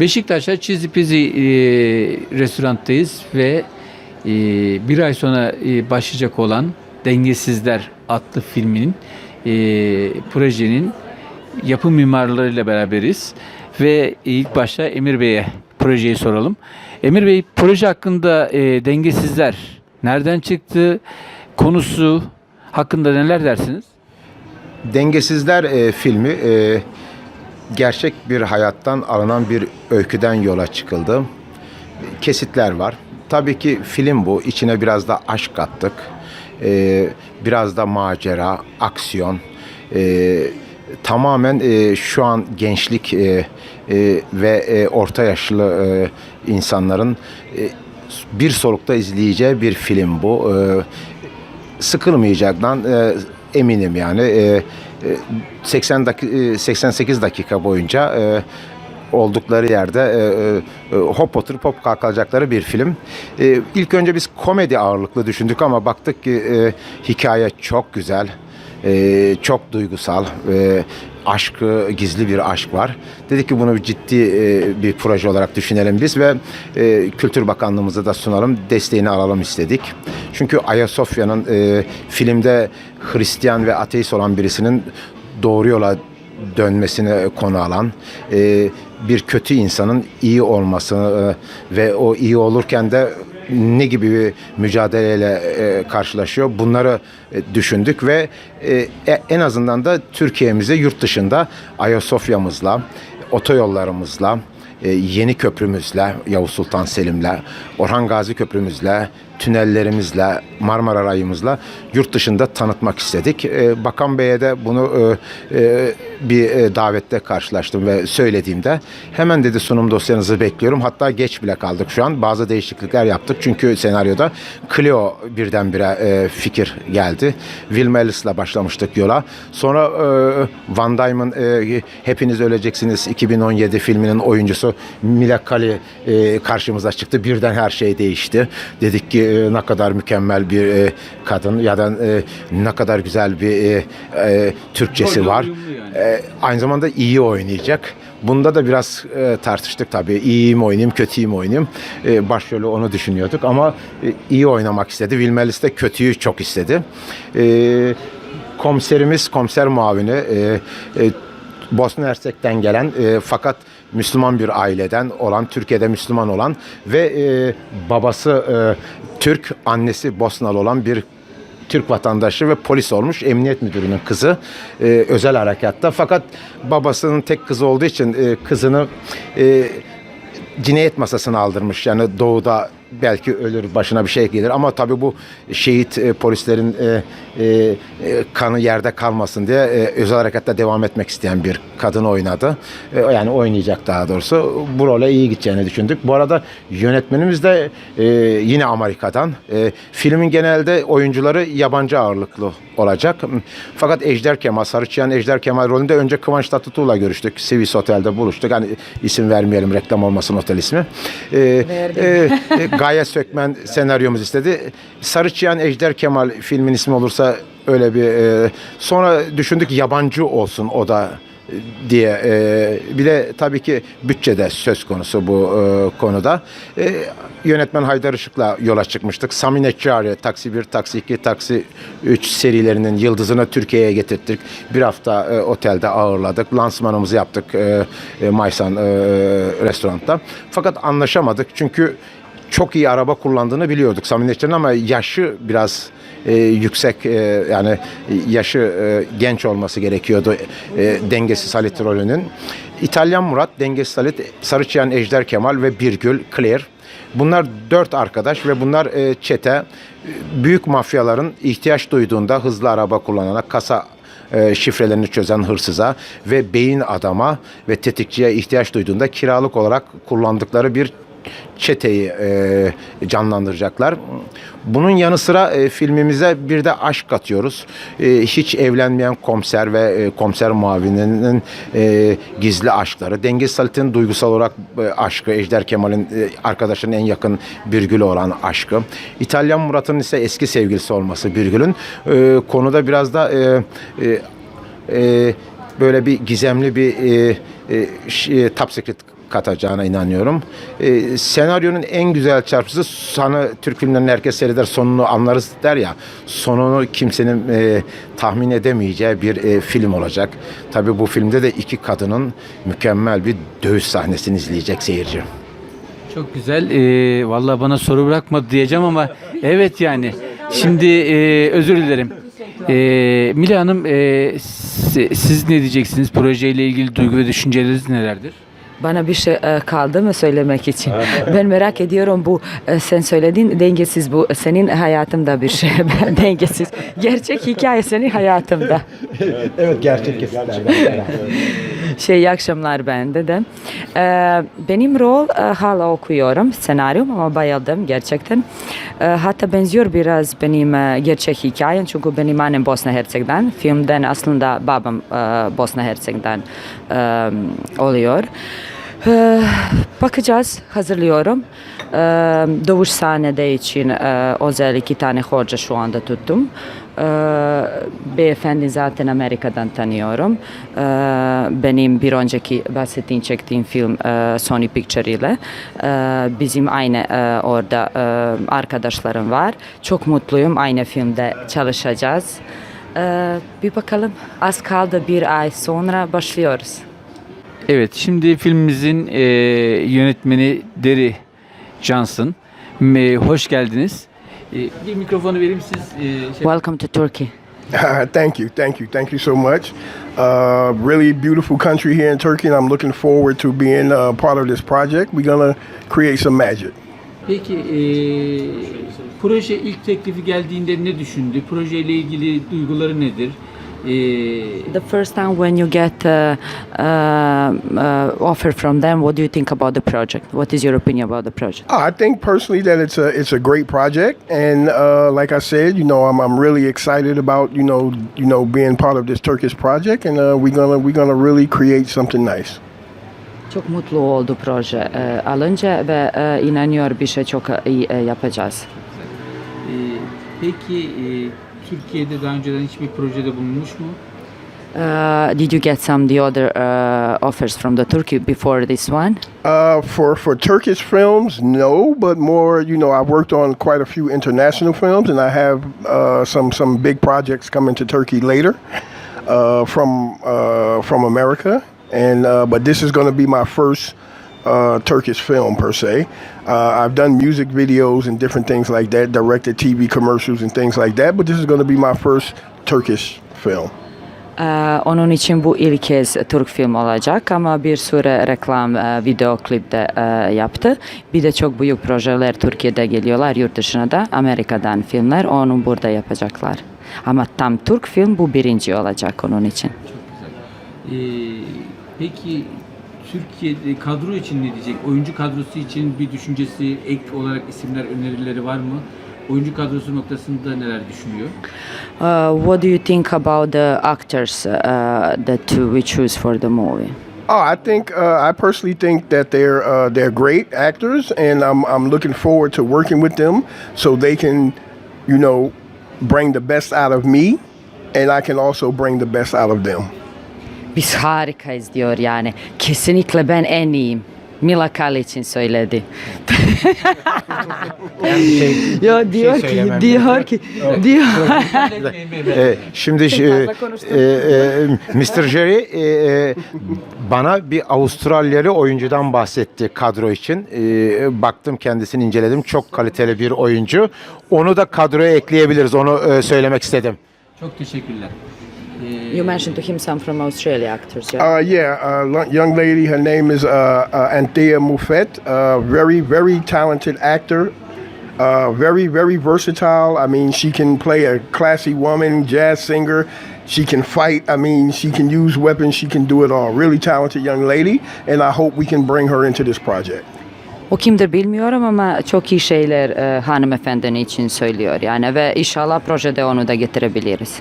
Beşiktaş'ta Çizi Pizi e, restoranttayız ve e, bir ay sonra e, başlayacak olan Dengesizler adlı filminin e, projenin yapım mimarlarıyla beraberiz. Ve ilk başta Emir Bey'e projeyi soralım. Emir Bey proje hakkında e, Dengesizler nereden çıktı? Konusu hakkında neler dersiniz? Dengesizler e, filmi e, gerçek bir hayattan alınan bir öyküden yola çıkıldı. Kesitler var. Tabii ki film bu. İçine biraz da aşk kattık. E, biraz da macera, aksiyon. E, tamamen e, şu an gençlik e, e, ve e, orta yaşlı e, insanların e, bir solukta izleyeceği bir film bu. E, sıkılmayacaktan e, eminim yani. E, 80 daki, e, 88 dakika boyunca e, oldukları yerde e, e, hop oturup hop kalkacakları bir film. E, ilk önce biz komedi ağırlıklı düşündük ama baktık ki e, hikaye çok güzel. e, çok duygusal e, aşkı gizli bir aşk var. Dedik ki bunu ciddi e, bir proje olarak düşünelim biz ve e, Kültür Bakanlığımıza da sunalım, desteğini alalım istedik. Çünkü Ayasofya'nın e, filmde Hristiyan ve ateist olan birisinin doğru yola dönmesine konu alan e, bir kötü insanın iyi olmasını e, ve o iyi olurken de ne gibi bir mücadeleyle e, karşılaşıyor bunları düşündük ve en azından da Türkiye'mize yurt dışında Ayasofya'mızla, otoyollarımızla, yeni köprümüzle, Yavuz Sultan Selim'le, Orhan Gazi köprümüzle, tünellerimizle, Marmara Rayımızla yurt dışında tanıtmak istedik. E, Bakan Bey'e de bunu e, e, bir e, davette karşılaştım ve söylediğimde hemen dedi sunum dosyanızı bekliyorum. Hatta geç bile kaldık şu an. Bazı değişiklikler yaptık çünkü senaryoda Cleo birdenbire e, fikir geldi. Will Ellis'la başlamıştık yola. Sonra e, Van Damme'ın e, Hepiniz Öleceksiniz 2017 filminin oyuncusu Mila Kali e, karşımıza çıktı. Birden her şey değişti. Dedik ki e, ne kadar mükemmel bir e, kadın ya da e, ne kadar güzel bir e, e, Türkçesi var. E, aynı zamanda iyi oynayacak. Bunda da biraz e, tartıştık tabii. İyi mi oynayayım, kötüyü mü oynayayım? E, başrolü onu düşünüyorduk ama e, iyi oynamak istedi. Will Mellis de kötüyü çok istedi. E, komiserimiz, komiser muavini e, e, Bosna Hersek'ten gelen e, fakat Müslüman bir aileden olan, Türkiye'de Müslüman olan ve e, babası e, Türk, annesi Bosnalı olan bir Türk vatandaşı ve polis olmuş emniyet müdürünün kızı e, özel harekatta. Fakat babasının tek kızı olduğu için e, kızını e, cinayet masasına aldırmış. Yani doğuda belki ölür başına bir şey gelir ama tabii bu şehit e, polislerin e, e, e, kanı yerde kalmasın diye e, özel harekatta devam etmek isteyen bir kadın oynadı. E, yani oynayacak daha doğrusu. Bu role iyi gideceğini düşündük. Bu arada yönetmenimiz de e, yine Amerika'dan. E, filmin genelde oyuncuları yabancı ağırlıklı olacak. Fakat Ejder Kemal, Sarıçıyan Ejder Kemal rolünde önce Kıvanç Tatlıtuğ'la görüştük. Sivis Otel'de buluştuk. Hani isim vermeyelim reklam olmasın otel ismi. E, e, e, Gaye Sökmen senaryomuz istedi. Sarıçıyan Ejder Kemal filmin ismi olursa öyle bir e, sonra düşündük yabancı olsun o da e, diye e, bir de tabii ki bütçede söz konusu bu e, konuda. E, yönetmen Haydar Işık'la yola çıkmıştık. Sami Neccari, Taksi 1, Taksi 2, Taksi 3 serilerinin yıldızını Türkiye'ye getirttik. Bir hafta e, otelde ağırladık. Lansmanımızı yaptık e, e, Maysan e, restoranda. Fakat anlaşamadık çünkü çok iyi araba kullandığını biliyorduk Sami Neccari'nin ama yaşı biraz e, yüksek e, yani yaşı e, genç olması gerekiyordu e, dengesiz Halit rolünün. İtalyan Murat, dengesiz Halit, Sarıçıyan Ejder Kemal ve Birgül Claire. Bunlar dört arkadaş ve bunlar e, çete büyük mafyaların ihtiyaç duyduğunda hızlı araba kullanana kasa e, şifrelerini çözen hırsıza ve beyin adama ve tetikçiye ihtiyaç duyduğunda kiralık olarak kullandıkları bir çeteyi e, canlandıracaklar. Bunun yanı sıra e, filmimize bir de aşk katıyoruz. E, hiç evlenmeyen komiser ve e, komiser muavininin e, gizli aşkları. Deniz Salit'in duygusal olarak e, aşkı, Ejder Kemal'in e, arkadaşının en yakın Birgül olan aşkı. İtalyan Murat'ın ise eski sevgilisi olması Birgül'ün. E, konuda biraz da e, e, e, böyle bir gizemli bir e, e, e, top secret katacağına inanıyorum. E, senaryonun en güzel çarpısı sana Türk filmlerinin herkes seyreder sonunu anlarız der ya. Sonunu kimsenin e, tahmin edemeyeceği bir e, film olacak. Tabii bu filmde de iki kadının mükemmel bir dövüş sahnesini izleyecek seyirci. Çok güzel. Ee, vallahi bana soru bırakmadı diyeceğim ama evet yani. Şimdi e, özür dilerim. Ee, Mila Hanım e, si- siz ne diyeceksiniz? Projeyle ilgili duygu ve düşünceleriniz nelerdir? Bana bir şey e, kaldı mı söylemek için? ben merak ediyorum bu e, sen söylediğin dengesiz bu senin hayatında bir şey dengesiz. Gerçek hikaye senin hayatımda. Evet gerçek kesitlerden. Şey iyi akşamlar bende de. E, benim rol e, hala okuyorum senaryom ama bayıldım gerçekten. E, hatta benziyor biraz benim e, gerçek hikayem çünkü benim annem Bosna Hersek'ten. Filmden aslında babam e, Bosna Hersek'ten e, oluyor. Ee, bakacağız, hazırlıyorum. Ee, dövüş sahnede için e, özel iki tane hoca şu anda tuttum. Ee, beyefendi zaten Amerika'dan tanıyorum. Ee, benim bir önceki bahsettiğim çektiğim film e, Sony Picture ile. Ee, bizim aynı e, orada e, arkadaşlarım var. Çok mutluyum. Aynı filmde çalışacağız. Bir bakalım. Az kaldı bir ay sonra başlıyoruz. Evet, şimdi filmimizin e, yönetmeni Deri Johnson. Me- hoş geldiniz. E, bir mikrofonu vereyim siz. e, şey- Welcome to Turkey. thank you, thank you, thank you so much. Uh, really beautiful country here in Turkey, and I'm looking forward to being uh, part of this project. We're gonna create some magic. Peki e, proje ilk teklifi geldiğinde ne düşündü? Projeyle ilgili duyguları nedir? E, The first time when you get uh, uh, uh, offer from them, what do you think about the project? What is your opinion about the project? Oh, I think personally that it's a it's a great project, and uh, like I said, you know, I'm, I'm really excited about you know you know being part of this Turkish project, and uh, we're gonna we're gonna really create something nice. Çok mutlu oldu proje e, alınca ve e, inanıyor bir şey çok iyi e, yapacağız. e, peki e, Türkiye'de daha önceden hiçbir projede bulunmuş mu? Uh, did you get some the other uh, offers from the Turkey before this one? Uh, for for Turkish films, no, but more, you know, I've worked on quite a few international films, and I have uh, some some big projects coming to Turkey later uh, from uh, from America, and uh, but this is going to be my first uh, Turkish film per se. Uh, I've done music videos and different things like that, directed TV commercials and things like that, but this is going to be my first Turkish film. Ee, onun için bu ilk kez Türk film olacak ama bir süre reklam e, video klip de e, yaptı. Bir de çok büyük projeler Türkiye'de geliyorlar yurt dışına da Amerika'dan filmler onu burada yapacaklar. Ama tam Türk film bu birinci olacak onun için. E, peki Türkiye'de kadro için ne diyecek? Oyuncu kadrosu için bir düşüncesi, ek olarak isimler, önerileri var mı? Oyuncu kadrosu noktasında neler düşünüyor? Uh, what do you think about the actors uh, that we choose for the movie? Oh, I think uh, I personally think that they're uh, they're great actors, and I'm I'm looking forward to working with them so they can, you know, bring the best out of me, and I can also bring the best out of them. Biz harikayız diyor yani. Kesinlikle ben en iyiyim. Mila Kali için söyledi. ya diyor ki, diyor ki, diyor. E, şimdi e, e, e, Mr. Jerry e, e, bana bir Avustralyalı oyuncudan bahsetti kadro için. E, baktım kendisini inceledim. Çok kaliteli bir oyuncu. Onu da kadroya ekleyebiliriz. Onu e, söylemek istedim. Çok teşekkürler. E, You mentioned to him some from Australia actors. Yeah. Uh, yeah, uh, young lady. Her name is uh, uh, Anthea Moufet. Uh, very, very talented actor. Uh, very, very versatile. I mean, she can play a classy woman, jazz singer. She can fight. I mean, she can use weapons. She can do it all. Really talented young lady, and I hope we can bring her into this project. O kimdir bilmiyorum ama çok iyi şeyler e, hanımefendinin için söylüyor yani ve inşallah projede onu da getirebiliriz.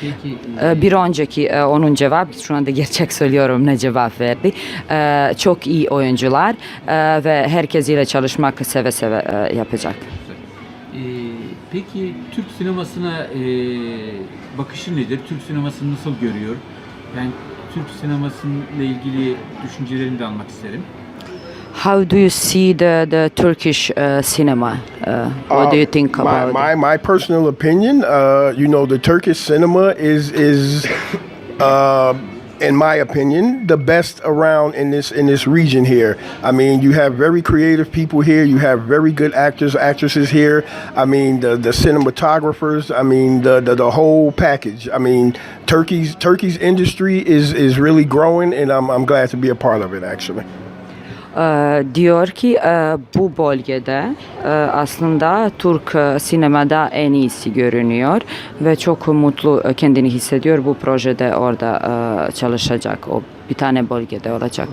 Peki e, E, bir önceki e, onun cevap şu anda gerçek söylüyorum ne cevap verdi. E, çok iyi oyuncular e, ve herkes ile çalışmak seve seve e, yapacak. Ee, peki Türk sinemasına e, bakışı nedir? Türk sinemasını nasıl görüyor? Ben Türk sinemasıyla ilgili düşüncelerini de almak isterim. How do you see the, the Turkish uh, cinema? Uh, what do you think Um, my, my my personal opinion? Uh, you know, the Turkish cinema is is, uh, in my opinion, the best around in this in this region here. I mean, you have very creative people here. You have very good actors, actresses here. I mean, the the cinematographers. I mean, the the, the whole package. I mean, Turkey's Turkey's industry is is really growing, and I'm I'm glad to be a part of it. Actually. Ee, diyor ki e, bu bölgede e, aslında Türk e, sinemada en iyisi görünüyor ve çok mutlu kendini hissediyor bu projede orada çalışacak o bir tane bölgede olacak.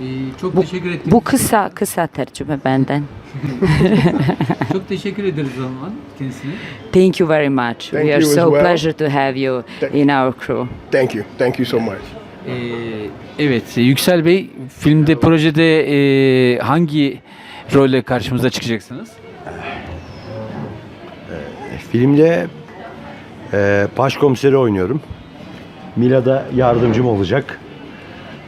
Ee, çok Bu, teşekkür ettim. bu kısa kısa tercüme benden. Çok teşekkür ederiz o zaman kendisine. Thank you very much. Thank We are so well. pleasure to have you Thank- in our crew. Thank you. Thank you so much. Ee, evet, Yüksel Bey, filmde, projede e, hangi rolle karşımıza çıkacaksınız? Filmde e, başkomiseri oynuyorum. Mila'da yardımcım olacak.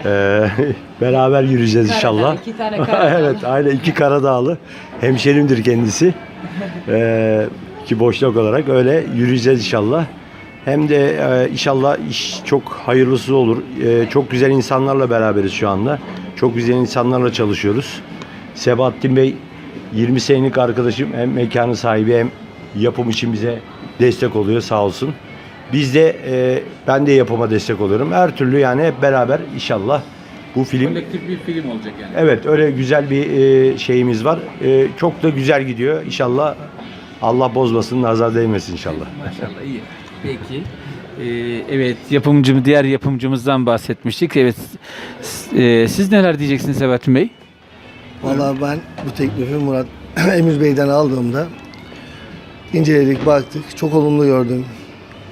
E, beraber yürüyeceğiz inşallah. iki tane evet, aynen iki Karadağlı. Hemşerimdir kendisi. E, iki boşluk olarak öyle yürüyeceğiz inşallah. Hem de e, inşallah iş çok hayırlısı olur. E, çok güzel insanlarla beraberiz şu anda. Çok güzel insanlarla çalışıyoruz. Sebahattin Bey 20 senelik arkadaşım. Hem mekanın sahibi hem yapım için bize destek oluyor sağ olsun. Biz de e, ben de yapıma destek oluyorum. Her türlü yani hep beraber inşallah bu film Kolektif bir film olacak yani. Evet öyle güzel bir e, şeyimiz var. E, çok da güzel gidiyor. İnşallah Allah bozmasın, nazar değmesin inşallah. Maşallah iyi. Peki. Ee, evet yapımcım diğer yapımcımızdan bahsetmiştik. Evet. s- e, siz neler diyeceksiniz Sebahattin Bey? Vallahi ben bu teklifi Murat Emir Bey'den aldığımda inceledik, baktık. Çok olumlu gördüm.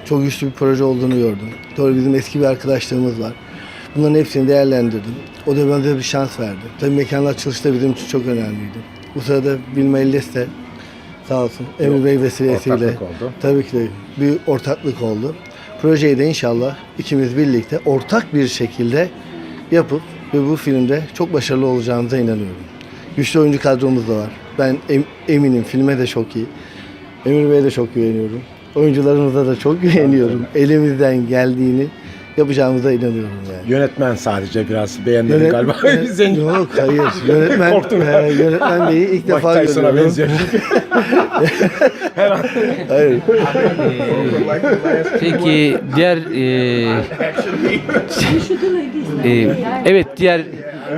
Çok güçlü bir proje olduğunu gördüm. Doğru bizim eski bir arkadaşlığımız var. Bunların hepsini değerlendirdim. O da bana bir şans verdi. Tabii mekanlar açılışı da bizim için çok önemliydi. Bu sırada Bilma de sağ olsun Emir Bey vesilesiyle ortaklık oldu. tabii ki de bir ortaklık oldu. Projeyi de inşallah ikimiz birlikte ortak bir şekilde yapıp ve bu filmde çok başarılı olacağımıza inanıyorum. Güçlü oyuncu kadromuz da var. Ben em- eminim filme de çok iyi. Emir Bey'e de çok güveniyorum. Oyuncularımıza da çok güveniyorum. Elimizden geldiğini yapacağımıza inanıyorum yani. Yönetmen sadece biraz beğenmedim Yönet- galiba. Zengin. Yok hayır. Yönetmen, Korktum. e, yönetmen Bey'i ilk Mike defa Tyson'a görüyorum. benziyor. Hayır. Peki diğer e, e, evet diğer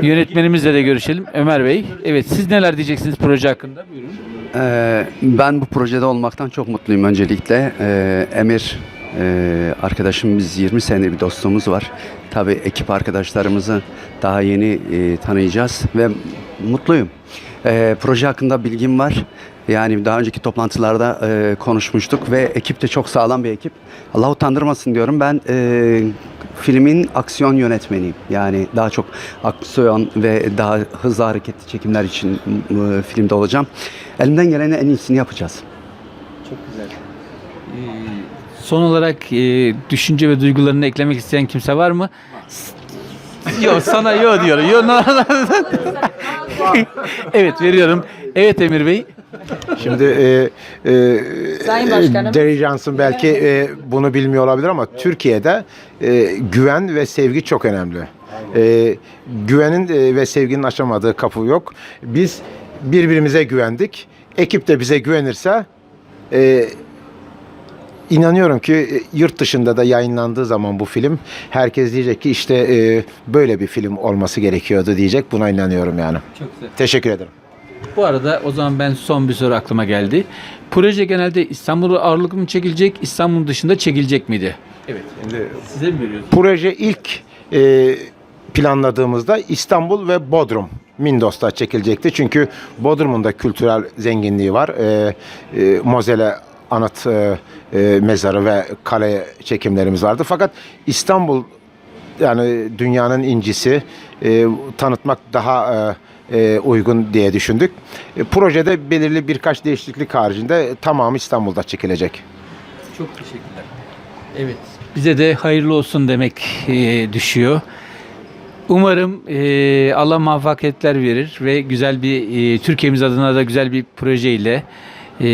yönetmenimizle de görüşelim. Ömer Bey. Evet siz neler diyeceksiniz proje hakkında? Buyurun. Ee, ben bu projede olmaktan çok mutluyum öncelikle. Ee, Emir e, arkadaşım biz 20 senedir bir dostluğumuz var. Tabii ekip arkadaşlarımızı daha yeni e, tanıyacağız ve mutluyum. Ee, proje hakkında bilgim var. Yani daha önceki toplantılarda e, konuşmuştuk ve ekip de çok sağlam bir ekip. Allah utandırmasın diyorum. Ben e, filmin aksiyon yönetmeniyim. Yani daha çok aksiyon ve daha hızlı hareketli çekimler için e, filmde olacağım. Elimden gelenin en iyisini yapacağız. Son olarak e, düşünce ve duygularını eklemek isteyen kimse var mı? Yok sana yok diyor. Yo, no, no, evet veriyorum. Evet Emir Bey. Şimdi e, e, Başkanım. Derry Johnson belki e, bunu bilmiyor olabilir ama Türkiye'de e, güven ve sevgi çok önemli. E, güvenin e, ve sevginin aşamadığı kapı yok. Biz birbirimize güvendik. Ekip de bize güvenirse e, inanıyorum ki e, yurt dışında da yayınlandığı zaman bu film herkes diyecek ki işte e, böyle bir film olması gerekiyordu diyecek. Buna inanıyorum yani. Çok güzel. Teşekkür ederim. Bu arada o zaman ben son bir soru aklıma geldi. Proje genelde İstanbul'a ağırlıklı mı çekilecek, İstanbul dışında çekilecek miydi? Evet. Size mi veriyoruz? Proje ilk e, planladığımızda İstanbul ve Bodrum Mindos'ta çekilecekti. Çünkü Bodrum'un da kültürel zenginliği var. E, e, Mozele anıt e, e, mezarı ve kale çekimlerimiz vardı. Fakat İstanbul yani dünyanın incisi e, tanıtmak daha e, e, uygun diye düşündük. E, projede belirli birkaç değişiklik haricinde tamamı İstanbul'da çekilecek. Çok teşekkürler. Evet. Bize de hayırlı olsun demek e, düşüyor. Umarım e, Allah muvaffakiyetler verir ve güzel bir e, Türkiye'miz adına da güzel bir projeyle e,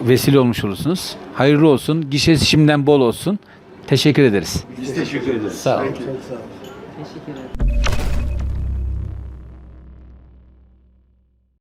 vesile olmuş olursunuz. Hayırlı olsun. Gişesi şimdiden bol olsun. Teşekkür ederiz. Biz teşekkür ederiz. Sağ olun. Çok sağ olun.